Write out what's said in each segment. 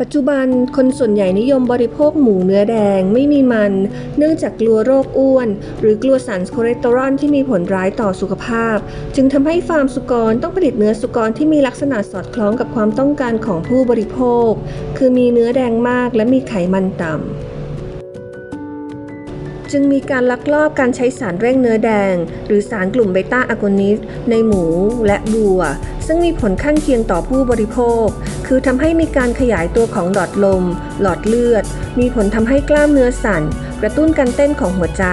ปัจจุบันคนส่วนใหญ่นิยมบริโภคหมูเนื้อแดงไม่มีมัน เนื่องจากกลัวโรคอ้วน หรือกลัวสารคอเลสเตอรอลที่มีผลร้ายต่อสุขภาพ จึงทำให้ฟาร์มสุกรต้องผลิตเนื้อสุกรที่มีลักษณะสอดคล้องกับความต้องการของผู้บริโภค คือมีเนื้อแดงมากและมีไขมันต่ำจึงมีการลักลอบการใช้สารเร่งเนื้อแดง หรือสารกลุ่มเบต้าอะโกนิสในหมูและบัว ซึ่งมีผลข้างเคียงต่อผู้บริโภค คือทำให้มีการขยายตัวของหลอดลม หลอดเลือด มีผลทำให้กล้ามเนื้อสั่น กระตุ้นการเต้นของหัวใจ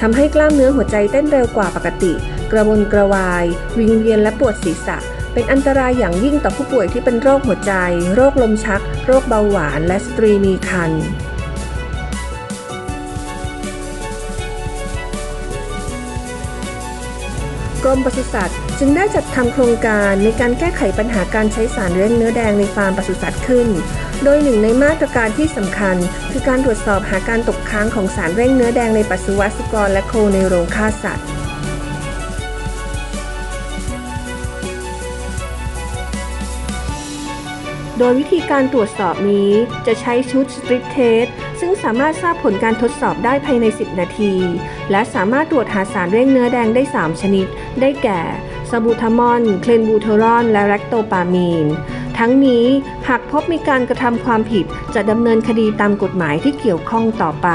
ทำให้กล้ามเนื้อหัวใจเต้นเร็วกว่าปกติ กระวนกระวาย วิงเวียนและปวดศีรษะ เป็นอันตรายอย่างยิ่งต่อผู้ป่วยที่เป็นโรคหัวใจ โรคลมชัก โรคเบาหวาน และสตรีมีครรภ์กรมปศุสัตว์ จึงได้จัดทำโครงการในการแก้ไขปัญหาการใช้สารเลี้ยงเนื้อแดงในฟาร์มปศุสัตว์ขึ้น โดยหนึ่งในมาตรการที่สำคัญ คือการตรวจสอบหาการตกค้างของสารเร่งเนื้อแดงในปัสสาวะสุกรและโคในโรงฆ่าสัตว์ โดยวิธีการตรวจสอบนี้จะใช้ชุด Strip Test ซึ่งสามารถทราบผลการทดสอบได้ภายใน 10 นาที และสามารถตรวจหาสารเร่งเนื้อแดงได้ 3 ชนิด ได้แก่ซาบูทามอน เคลนบูเทอรอน และแรคโตปามีน ทั้งนี้หากพบมีการกระทำความผิดจะดำเนินคดีตามกฎหมายที่เกี่ยวข้องต่อไป